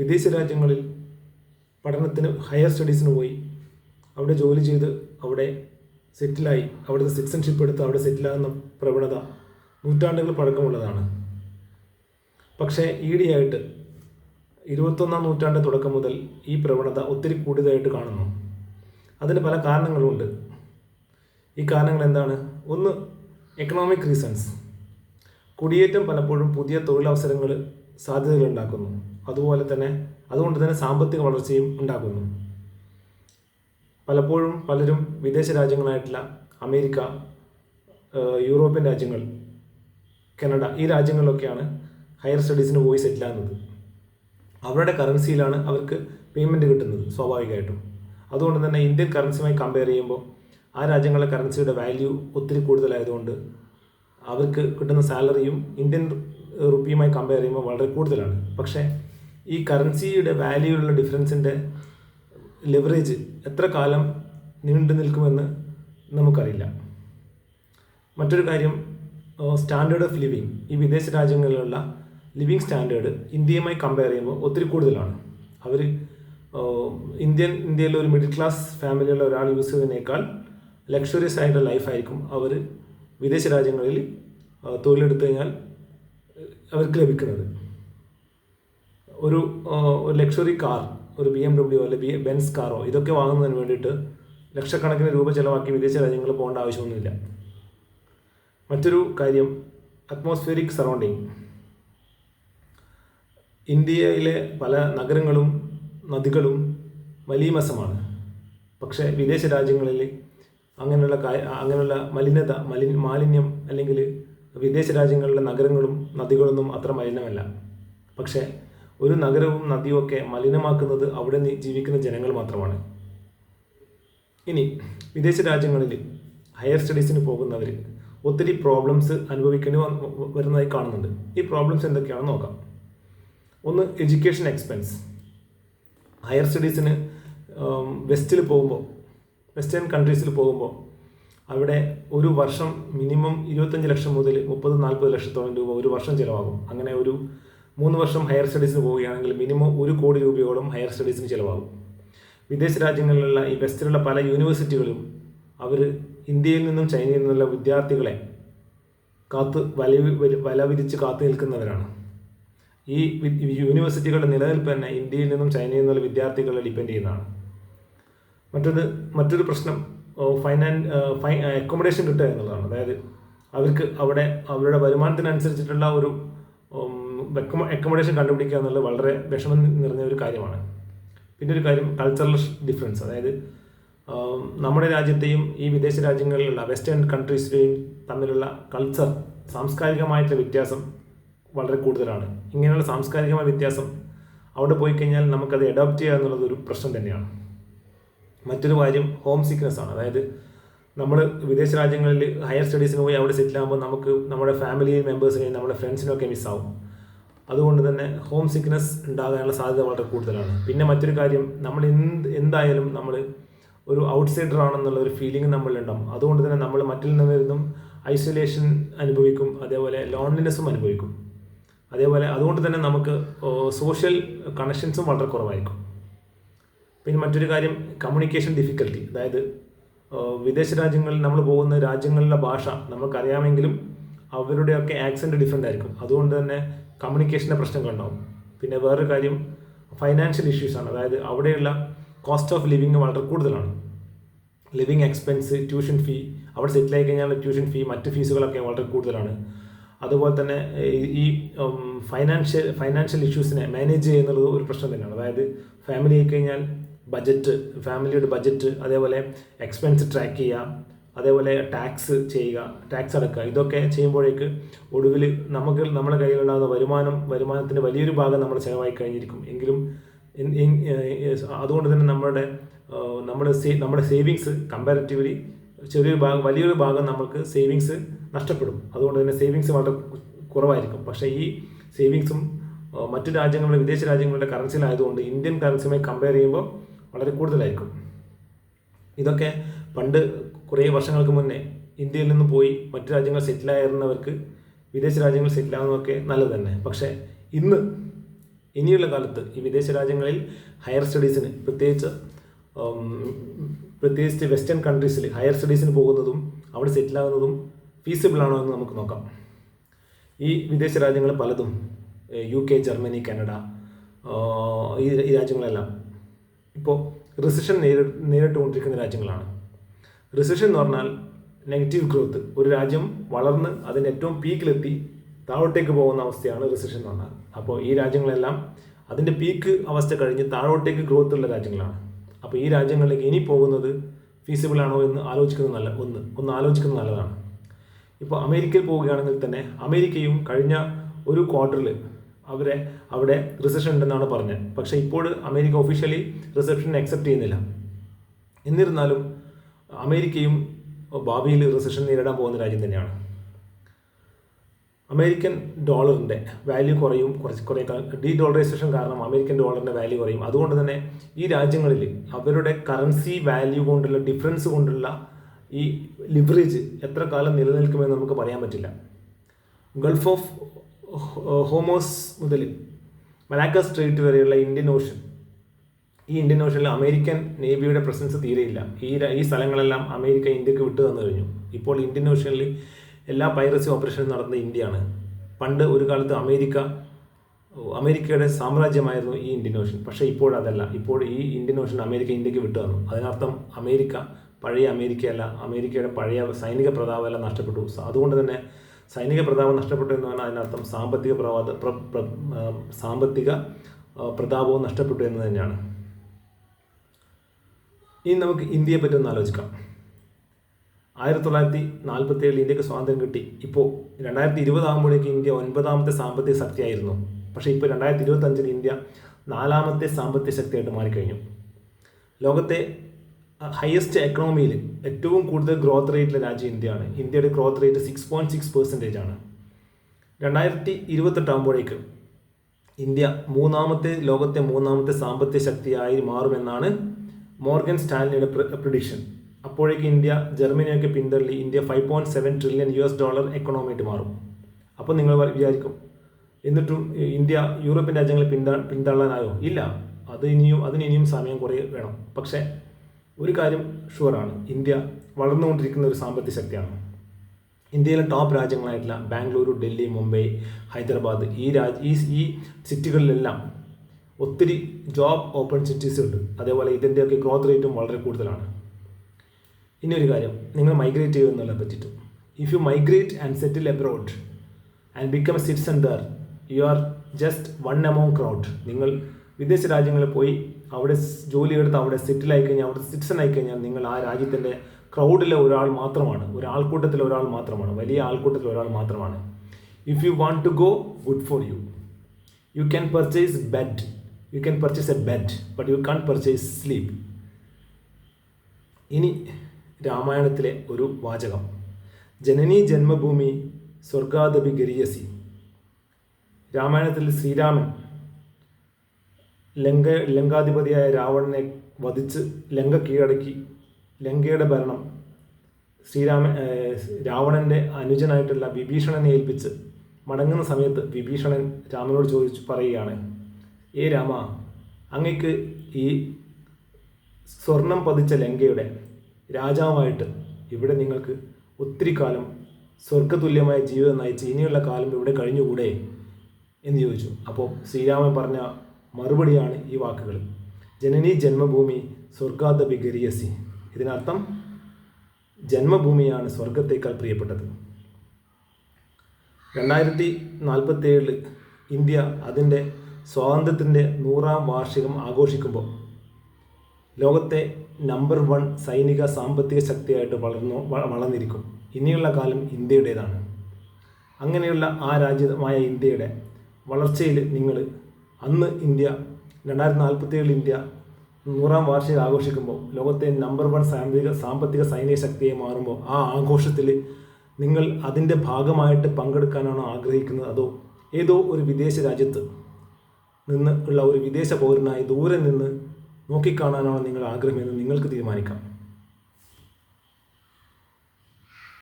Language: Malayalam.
വിദേശ രാജ്യങ്ങളിൽ പഠനത്തിന് ഹയർ സ്റ്റഡീസിന് പോയി. അവിടെ ജോലി ചെയ്ത് അവിടെ സെറ്റിലായി അവിടുത്തെ സിറ്റിസൺഷിപ്പ് എടുത്ത് അവിടെ സെറ്റിലാകുന്ന പ്രവണത നൂറ്റാണ്ടുകൾ പഴക്കമുള്ളതാണ്. പക്ഷേ ഈയിടെയായിട്ട് ഇരുപത്തൊന്നാം നൂറ്റാണ്ട് തുടക്കം മുതൽ ഈ പ്രവണത ഒത്തിരി കൂടുതലായിട്ട് കാണുന്നു. അതിന് പല കാരണങ്ങളുമുണ്ട് ഈ കാരണങ്ങൾ എന്താണ്? ഒന്ന് എക്കണോമിക് റീസൺസ് കുടിയേറ്റം പലപ്പോഴും പുതിയ തൊഴിലവസരങ്ങൾ സാധ്യതകൾ ഉണ്ടാക്കുന്നു. അതുപോലെ തന്നെ അതുകൊണ്ട് തന്നെ സാമ്പത്തിക വളർച്ചയും ഉണ്ടാക്കുന്നു. പലപ്പോഴും പലരും വിദേശ രാജ്യങ്ങളായിട്ടുള്ള അമേരിക്ക യൂറോപ്യൻ രാജ്യങ്ങൾ കനഡ ഈ രാജ്യങ്ങളിലൊക്കെയാണ് ഹയർ സ്റ്റഡീസിന് പോയി സെറ്റിലാകുന്നത് അവരുടെ കറൻസിയിലാണ് അവർക്ക് പേയ്മെന്റ് കിട്ടുന്നത് സ്വാഭാവികമായിട്ടും. അതുകൊണ്ട് തന്നെ ഇന്ത്യൻ കറൻസിയുമായി കമ്പയർ ചെയ്യുമ്പോൾ ആ രാജ്യങ്ങളിലെ കറൻസിയുടെ വാല്യൂ ഒത്തിരി കൂടുതലായതുകൊണ്ട് അവർക്ക് കിട്ടുന്ന സാലറിയും ഇന്ത്യൻ റുപ്പിയുമായി കമ്പയർ ചെയ്യുമ്പോൾ വളരെ കൂടുതലാണ്. പക്ഷേ ഈ കറൻസിയുടെ വാല്യൂയിലുള്ള ഡിഫറൻസിന്റെ ലിവറേജ് എത്ര കാലം നീണ്ടു നിൽക്കുമെന്ന് നമുക്കറിയില്ല. മറ്റൊരു കാര്യം സ്റ്റാൻഡേർഡ് ഓഫ് ലിവിങ് ഈ വിദേശ രാജ്യങ്ങളിലുള്ള ലിവിങ് സ്റ്റാൻഡേർഡ് ഇന്ത്യയുമായി കമ്പയർ ചെയ്യുമ്പോൾ ഒത്തിരി കൂടുതലാണ്. അവർ ഇന്ത്യൻ ഇന്ത്യയിലെ ഒരു മിഡിൽ ക്ലാസ് ഫാമിലിയുള്ള ഒരാൾ യൂസ് ചെയ്തതിനേക്കാൾ ലക്ഷറിയസ് ആയിട്ടുള്ള ലൈഫായിരിക്കും അവർ വിദേശ രാജ്യങ്ങളിൽ തൊഴിലെടുത്തു കഴിഞ്ഞാൽ അവർക്ക് ലഭിക്കുന്നത്. ഒരു ലക്ഷറി കാർ ഒരു ബി എം ഡബ്ല്യു അല്ലെ ബി ബെൻസ് കാറോ ഇതൊക്കെ വാങ്ങുന്നതിന് വേണ്ടിയിട്ട് ലക്ഷക്കണക്കിന് രൂപ ചിലവാക്കി വിദേശ രാജ്യങ്ങളിൽ പോകേണ്ട ആവശ്യമൊന്നുമില്ല. മറ്റൊരു കാര്യം അറ്റ്മോസ്ഫിയറിക് സറൗണ്ടിങ് ഇന്ത്യയിലെ പല നഗരങ്ങളും നദികളും മലീമസമാണ് പക്ഷേ വിദേശ രാജ്യങ്ങളിൽ അങ്ങനെയുള്ള അങ്ങനെയുള്ള മലിനത മലി മാലിന്യം അല്ലെങ്കിൽ വിദേശ രാജ്യങ്ങളിലെ നഗരങ്ങളും നദികളൊന്നും അത്ര മലിനമല്ല. പക്ഷേ ഒരു നഗരവും നദിയും ഒക്കെ മലിനമാക്കുന്നത് അവിടെ ജീവിക്കുന്ന ജനങ്ങൾ മാത്രമാണ്. ഇനി വിദേശ രാജ്യങ്ങളിൽ ഹയർ സ്റ്റഡീസിന് പോകുന്നവർ ഒത്തിരി പ്രോബ്ലംസ് അനുഭവിക്കേണ്ടി വരുന്നതായി കാണുന്നുണ്ട്. ഈ പ്രോബ്ലംസ് എന്തൊക്കെയാണെന്ന് നോക്കാം. ഒന്ന് എഡ്യൂക്കേഷൻ എക്സ്പെൻസ് ഹയർ സ്റ്റഡീസിന് വെസ്റ്റിൽ പോകുമ്പോൾ വെസ്റ്റേൺ കൺട്രീസിൽ പോകുമ്പോൾ അവിടെ ഒരു വർഷം മിനിമം ഇരുപത്തഞ്ച് ലക്ഷം മുതൽ മുപ്പത് നാൽപ്പത് ലക്ഷത്തോളം രൂപ ഒരു വർഷം ചിലവാകും. അങ്ങനെ ഒരു മൂന്ന് വർഷം ഹയർ സ്റ്റഡീസിന് പോവുകയാണെങ്കിൽ മിനിമം ഒരു കോടി രൂപയോളം ഹയർ സ്റ്റഡീസിന് ചിലവാകും. വിദേശ രാജ്യങ്ങളിലുള്ള ഈ വെസ്റ്റിലുള്ള പല യൂണിവേഴ്സിറ്റികളും അവർ ഇന്ത്യയിൽ നിന്നും ചൈനയിൽ നിന്നുള്ള വിദ്യാർത്ഥികളെ കാത്ത് വല വല വിരിച്ച് കാത്തു നിൽക്കുന്നവരാണ്. ഈ യൂണിവേഴ്സിറ്റികളുടെ നിലനിൽപ്പ് തന്നെ ഇന്ത്യയിൽ നിന്നും ചൈനയിൽ നിന്നുള്ള വിദ്യാർത്ഥികളെ ഡിപ്പെൻഡ് ചെയ്യുന്നതാണ്. മറ്റൊരു മറ്റൊരു പ്രശ്നം ഫൈനാൻ ഫൈ അക്കോമഡേഷൻ കിട്ടുക എന്നുള്ളതാണ്. അതായത് അവർക്ക് അവിടെ അവരുടെ വരുമാനത്തിനനുസരിച്ചിട്ടുള്ള ഒരു അക്കോമഡേഷൻ കണ്ടുപിടിക്കുക എന്നുള്ളത് വളരെ വിഷമം നിറഞ്ഞ ഒരു കാര്യമാണ്. പിന്നെ ഒരു കാര്യം കൾച്ചറൽ ഡിഫറൻസ് അതായത് നമ്മുടെ രാജ്യത്തെയും ഈ വിദേശ രാജ്യങ്ങളിലുള്ള വെസ്റ്റേൺ കൺട്രീസിലെയും തമ്മിലുള്ള കൾച്ചർ സാംസ്കാരികമായിട്ടുള്ള വ്യത്യാസം വളരെ കൂടുതലാണ്. ഇങ്ങനെയുള്ള സാംസ്കാരികമായ വ്യത്യാസം അവിടെ പോയി കഴിഞ്ഞാൽ നമുക്കത് അഡോപ്റ്റ് ചെയ്യുക എന്നുള്ളത് ഒരു പ്രശ്നം തന്നെയാണ്. മറ്റൊരു കാര്യം ഹോം സിക്നെസ് ആണ്. അതായത് നമ്മൾ വിദേശ രാജ്യങ്ങളിൽ ഹയർ സ്റ്റഡീസിന് പോയി അവിടെ സെറ്റിൽ ആകുമ്പോൾ നമുക്ക് നമ്മുടെ ഫാമിലി മെമ്പേഴ്സിനെയും നമ്മുടെ ഫ്രണ്ട്സിനൊക്കെ മിസ്സാവും അതുകൊണ്ട് തന്നെ ഹോം സിക്നെസ് ഉണ്ടാകാനുള്ള സാധ്യത വളരെ കൂടുതലാണ്. പിന്നെ മറ്റൊരു കാര്യം നമ്മൾ എന്ത് എന്തായാലും നമ്മൾ ഒരു ഔട്ട്സൈഡർ ആണെന്നുള്ള ഒരു ഫീലിംഗ് നമ്മളിലുണ്ടാവും. അതുകൊണ്ട് തന്നെ നമ്മൾ മറ്റിൽ നിന്ന് നിന്നും ഐസൊലേഷൻ അനുഭവിക്കും അതേപോലെ ലോൺലിനെസ്സും അനുഭവിക്കും. അതേപോലെ അതുകൊണ്ട് തന്നെ നമുക്ക് സോഷ്യൽ കണക്ഷൻസും വളരെ കുറവായിരിക്കും. പിന്നെ മറ്റൊരു കാര്യം കമ്മ്യൂണിക്കേഷൻ ഡിഫിക്കൽട്ടി അതായത് വിദേശ രാജ്യങ്ങളിൽ നമ്മൾ പോകുന്ന രാജ്യങ്ങളിലെ ഭാഷ നമുക്കറിയാമെങ്കിലും അവരുടെയൊക്കെ ആക്സെന്റ് ഡിഫറെന്റ് ആയിരിക്കും. അതുകൊണ്ട് തന്നെ കമ്മ്യൂണിക്കേഷന്റെ പ്രശ്നങ്ങളുണ്ടാവും പിന്നെ വേറൊരു കാര്യം ഫൈനാൻഷ്യൽ ഇഷ്യൂസ് ആണ്. അതായത് അവിടെയുള്ള കോസ്റ്റ് ഓഫ് ലിവിങ് വളരെ കൂടുതലാണ്. ലിവിങ് എക്സ്പെൻസ് ട്യൂഷൻ ഫീ അവിടെ സെറ്റിൽ ആയി കഴിഞ്ഞാൽ ട്യൂഷൻ ഫീ മറ്റ് ഫീസുകളൊക്കെ വളരെ കൂടുതലാണ്. അതുപോലെ തന്നെ ഈ ഫൈനാൻഷ്യൽ ഫൈനാൻഷ്യൽ ഇഷ്യൂസിനെ മാനേജ് ചെയ്യുന്നത് ഒരു പ്രശ്നം തന്നെയാണ്. അതായത് ഫാമിലി ആയി കഴിഞ്ഞാൽ ബജറ്റ് ഫാമിലിയുടെ ബജറ്റ് അതേപോലെ എക്സ്പെൻസ് ട്രാക്ക് ചെയ്യുക അതേപോലെ ടാക്സ് ചെയ്യുക ടാക്സ് അടക്കുക. ഇതൊക്കെ ചെയ്യുമ്പോഴേക്ക് ഒടുവിൽ നമുക്ക് നമ്മുടെ കയ്യിലുണ്ടാകുന്ന വരുമാനം വരുമാനത്തിന്റെ വലിയൊരു ഭാഗം നമ്മൾ ചെലവായി കഴിഞ്ഞിരിക്കും. എങ്കിലും അതുകൊണ്ട് തന്നെ നമ്മുടെ നമ്മുടെ സേ നമ്മുടെ സേവിങ്സ് കമ്പാരിറ്റീവ്ലി ചെറിയൊരു ഭാഗം വലിയൊരു ഭാഗം നമുക്ക് സേവിങ്സ് നഷ്ടപ്പെടും. അതുകൊണ്ട് തന്നെ സേവിങ്സ് വളരെ കുറവായിരിക്കും. പക്ഷേ ഈ സേവിങ്സും മറ്റു രാജ്യങ്ങളുടെ വിദേശ രാജ്യങ്ങളുടെ കറൻസിയിലായതുകൊണ്ട് ഇന്ത്യൻ കറൻസിയുമായി കമ്പയർ ചെയ്യുമ്പോൾ വളരെ കൂടുതലായിരിക്കും. ഇതൊക്കെ പണ്ട് കുറേ വർഷങ്ങൾക്ക് മുന്നേ ഇന്ത്യയിൽ നിന്ന് പോയി മറ്റു രാജ്യങ്ങൾ സെറ്റിലായിരുന്നവർക്ക് വിദേശ രാജ്യങ്ങൾ സെറ്റിലാവുന്നതൊക്കെ നല്ലത് തന്നെ. പക്ഷേ ഇന്ന് ഇനിയുള്ള കാലത്ത് ഈ വിദേശ രാജ്യങ്ങളിൽ ഹയർ സ്റ്റഡീസിന് പ്രത്യേകിച്ച് പ്രത്യേകിച്ച് വെസ്റ്റേൺ കൺട്രീസിൽ ഹയർ സ്റ്റഡീസിന് പോകുന്നതും അവിടെ സെറ്റിലാകുന്നതും ഫീസിബിൾ ആണോ എന്ന് നമുക്ക് നോക്കാം. ഈ വിദേശ രാജ്യങ്ങൾ പലതും യു കെ ജർമ്മനി കാനഡ ഈ രാജ്യങ്ങളെല്ലാം ഇപ്പോൾ റിസഷൻ നേരി നേരിട്ടുകൊണ്ടിരിക്കുന്ന രാജ്യങ്ങളാണ്. റിസഷൻ എന്ന് പറഞ്ഞാൽ നെഗറ്റീവ് ഗ്രോത്ത് ഒരു രാജ്യം വളർന്ന് അതിന്റെ ഏറ്റവും പീക്കിലെത്തി താഴോട്ടേക്ക് പോകുന്ന അവസ്ഥയാണ് റിസഷൻ എന്ന് പറഞ്ഞാൽ. അപ്പോൾ ഈ രാജ്യങ്ങളെല്ലാം അതിന്റെ പീക്ക് അവസ്ഥ കഴിഞ്ഞ് താഴോട്ടേക്ക് ഗ്രോത്ത് ഉള്ള രാജ്യങ്ങളാണ്. അപ്പോൾ ഈ രാജ്യങ്ങളിലേക്ക് ഇനി പോകുന്നത് ഫീസിബിൾ ആണോ എന്ന് ആലോചിക്കുന്നത് നല്ല ഒന്ന് ഒന്ന് ആലോചിക്കുന്നത് നല്ലതാണ്. ഇപ്പോൾ അമേരിക്കയിൽ പോവുകയാണെങ്കിൽ തന്നെ അമേരിക്കയും കഴിഞ്ഞ ഒരു ക്വാർട്ടറിൽ അവരെ അവിടെ റിസപ്ഷൻ ഉണ്ടെന്നാണ് പറഞ്ഞത്. പക്ഷെ ഇപ്പോൾ അമേരിക്ക ഒഫീഷ്യലി റിസപ്ഷൻ അക്സെപ്റ്റ് ചെയ്യുന്നില്ല. എന്നിരുന്നാലും അമേരിക്കയും ഭാവിയിൽ റിസപ്ഷൻ നേരിടാൻ പോകുന്ന രാജ്യം തന്നെയാണ്. അമേരിക്കൻ ഡോളറിന്റെ വാല്യൂ കുറയും. കുറച്ച് കുറേ ഡീ ഡോളറൈസേഷൻ കാരണം അമേരിക്കൻ ഡോളറിന്റെ വാല്യൂ കുറയും. അതുകൊണ്ട് തന്നെ ഈ രാജ്യങ്ങളിൽ അവരുടെ കറൻസി വാല്യൂ കൊണ്ടുള്ള ഡിഫറൻസ് കൊണ്ടുള്ള ഈ ലിവറേജ് എത്ര കാലം നിലനിൽക്കുമെന്ന് നമുക്ക് പറയാൻ പറ്റില്ല. ഗൾഫ് ഓഫ് ഹോമോസ് മുതൽ മലാക്ക സ്ട്രേറ്റ് വരെയുള്ള ഇന്ത്യൻ ഓഷൻ. ഈ ഇന്ത്യൻ ഓഷനിൽ അമേരിക്കൻ നേവിയുടെ പ്രസൻസ് തീരെയില്ല. ഈ ഈ സ്ഥലങ്ങളെല്ലാം അമേരിക്ക ഇന്ത്യയ്ക്ക് വിട്ടു തന്നു കഴിഞ്ഞു. ഇപ്പോൾ ഇന്ത്യൻ ഓഷനിൽ എല്ലാ പൈറസി ഓപ്പറേഷനും നടന്നത് ഇന്ത്യയാണ്. പണ്ട് ഒരു കാലത്ത് അമേരിക്ക അമേരിക്കയുടെ സാമ്രാജ്യമായിരുന്നു ഈ ഇന്ത്യൻ ഓഷൻ. പക്ഷേ ഇപ്പോൾ അതല്ല. ഇപ്പോൾ ഈ ഇന്ത്യൻ ഓഷൻ അമേരിക്ക ഇന്ത്യയ്ക്ക് വിട്ടു തന്നു. അതിനർത്ഥം അമേരിക്ക പഴയ അമേരിക്കയല്ല. അമേരിക്കയുടെ പഴയ സൈനിക പ്രതാപമെല്ലാം നഷ്ടപ്പെട്ടു. അതുകൊണ്ട് തന്നെ സൈനിക പ്രതാപം നഷ്ടപ്പെട്ടു എന്ന് പറഞ്ഞാൽ അതിനർത്ഥം സാമ്പത്തിക പ്രവാദ സാമ്പത്തിക പ്രതാപവും നഷ്ടപ്പെട്ടു എന്ന് തന്നെയാണ്. ഇനി നമുക്ക് ഇന്ത്യയെ പറ്റി ഒന്ന് ആലോചിക്കാം. ആയിരത്തി തൊള്ളായിരത്തി നാൽപ്പത്തി ഏഴിൽ ഇന്ത്യയ്ക്ക് സ്വാതന്ത്ര്യം കിട്ടി. ഇപ്പോൾ രണ്ടായിരത്തി ഇരുപതാകുമ്പോഴേക്ക് ഇന്ത്യ ഒൻപതാമത്തെ സാമ്പത്തിക ശക്തിയായിരുന്നു. പക്ഷേ ഇപ്പോൾ രണ്ടായിരത്തി ഇരുപത്തഞ്ചിൽ ഇന്ത്യ നാലാമത്തെ സാമ്പത്തിക ശക്തിയായിട്ട് മാറിക്കഴിഞ്ഞു. ലോകത്തെ ഹയസ്റ്റ് എക്കണോമിയിൽ ഏറ്റവും കൂടുതൽ ഗ്രോത്ത് റേറ്റിലെ രാജ്യം ഇന്ത്യയാണ്. ഇന്ത്യയുടെ growth rate six point six percentage ആണ്. രണ്ടായിരത്തി ഇരുപത്തെട്ടാകുമ്പോഴേക്ക് ഇന്ത്യ മൂന്നാമത്തെ ലോകത്തെ മൂന്നാമത്തെ സാമ്പത്തിക ശക്തിയായി മാറുമെന്നാണ് മോർഗൻ സ്റ്റാലിനിയുടെ പ്രഡിക്ഷൻ അപ്പോഴേക്ക് ഇന്ത്യ ജർമ്മനിയൊക്കെ പിന്തള്ളി India five point seven trillion U S dollar എക്കണോമിയായിട്ട് മാറും. അപ്പോൾ നിങ്ങൾ വിചാരിക്കും എന്നിട്ടും ഇന്ത്യ യൂറോപ്യൻ രാജ്യങ്ങളെ പിന്താ പിന്തള്ളാനായോ? ഇല്ല. അത് ഇനിയും അതിന് ഇനിയും സമയം കുറേ വേണം. പക്ഷേ ഒരു കാര്യം ഷുവറാണ് ഇന്ത്യ വളർന്നുകൊണ്ടിരിക്കുന്ന ഒരു സാമ്പത്തിക ശക്തിയാണ്. ഇന്ത്യയിലെ ടോപ്പ് രാജ്യങ്ങളായിട്ടുള്ള ബാംഗ്ലൂരു ഡൽഹി മുംബൈ ഹൈദരാബാദ് ഈ രാജ് ഈ ഈ സിറ്റികളിലെല്ലാം ഒത്തിരി ജോബ് ഓപ്പർച്യൂണിറ്റീസ് ഉണ്ട്. അതേപോലെ ഇതിന്റെയൊക്കെ ഗ്രോത്ത് റേറ്റും വളരെ കൂടുതലാണ്. ഇനി ഒരു കാര്യം നിങ്ങൾ മൈഗ്രേറ്റ് ചെയ്യുമെന്നുള്ള പറ്റിയിട്ട്. If you migrate and settle abroad and become a citizen there you are just one amount crowd നിങ്ങൾ വിദേശ രാജ്യങ്ങളിൽ പോയി അവിടെ ജോലിയെടുത്ത് അവിടെ സെറ്റിൽ ആയി കഴിഞ്ഞാൽ അവിടെ സിറ്റിസൺ ആയി കഴിഞ്ഞാൽ നിങ്ങൾ ആ രാജ്യത്തിന്റെ ക്രൗഡിലെ ഒരാൾ മാത്രമാണ്. ഒരു ആൾക്കൂട്ടത്തിലെ ഒരാൾ മാത്രമാണ്. വലിയ ആൾക്കൂട്ടത്തിലെ ഒരാൾ മാത്രമാണ്. If you want to go good for you you can purchase bed you can purchase a bed but you can't purchase sleep ഇനി രാമായണത്തിലെ ഒരു വാചകം. ജനനി ജന്മഭൂമി സ്വർഗാദപി ഗരിയസി രാമായണത്തിൽ ശ്രീരാമൻ ലങ്ക ലങ്കാധിപതിയായ രാവണനെ വധിച്ച് ലങ്ക കീഴടക്കി. ലങ്കയുടെ ഭരണം ശ്രീരാമ രാവണന്റെ അനുജനായിട്ടുള്ള വിഭീഷണനെ ഏൽപ്പിച്ച് മടങ്ങുന്ന സമയത്ത് വിഭീഷണൻ രാമനോട് ചോദിച്ചു പറയുകയാണ് ഏ രാമ അങ്ങക്ക് ഈ സ്വർണം പതിച്ച ലങ്കയുടെ രാജാവായിട്ട് ഇവിടെ നിങ്ങൾക്ക് ഒത്തിരി കാലം സ്വർഗതുല്യമായ ജീവിതം നയിച്ച് ഇനിയുള്ള കാലം ഇവിടെ കഴിഞ്ഞുകൂടെ? എന്ന് ചോദിച്ചു. അപ്പോൾ ശ്രീരാമൻ പറഞ്ഞ മറുപടിയാണ് ഈ വാക്കുകൾ. ജനനി ജന്മഭൂമി സ്വർഗാദപി ഗരിയസി ഇതിനർത്ഥം ജന്മഭൂമിയാണ് സ്വർഗത്തേക്കാൾ പ്രിയപ്പെട്ടത്. രണ്ടായിരത്തി നാൽപ്പത്തി ഏഴിൽ ഇന്ത്യ അതിന്റെ സ്വാതന്ത്ര്യത്തിന്റെ നൂറാം വാർഷികം ആഘോഷിക്കുമ്പോൾ ലോകത്തെ നമ്പർ വൺ സൈനിക സാമ്പത്തിക ശക്തിയായിട്ട് വളർന്നു വളർന്നിരിക്കും. ഇനിയുള്ള കാലം ഇന്ത്യയുടേതാണ്. അങ്ങനെയുള്ള ആ രാജ്യമായ ഇന്ത്യയുടെ വളർച്ചയിൽ നിങ്ങൾ അന്ന് ഇന്ത്യ രണ്ടായിരത്തി നാൽപ്പത്തി ഏഴിൽ ഇന്ത്യ നൂറാം വാർഷികം ആഘോഷിക്കുമ്പോൾ ലോകത്തെ നമ്പർ വൺ സാമ്പത്തിക സാമ്പത്തിക സൈനിക ശക്തിയായി മാറുമ്പോൾ ആ ആഘോഷത്തിൽ നിങ്ങൾ അതിന്റെ ഭാഗമായിട്ട് പങ്കെടുക്കാനാണോ ആഗ്രഹിക്കുന്നത്? അതോ ഏതോ ഒരു വിദേശ രാജ്യത്ത് നിന്ന് ഉള്ള ഒരു വിദേശ പൗരനായി ദൂരെ നിന്ന് നോക്കിക്കാണാനാണോ നിങ്ങൾ ആഗ്രഹമെന്ന് നിങ്ങൾക്ക് തീരുമാനിക്കാം.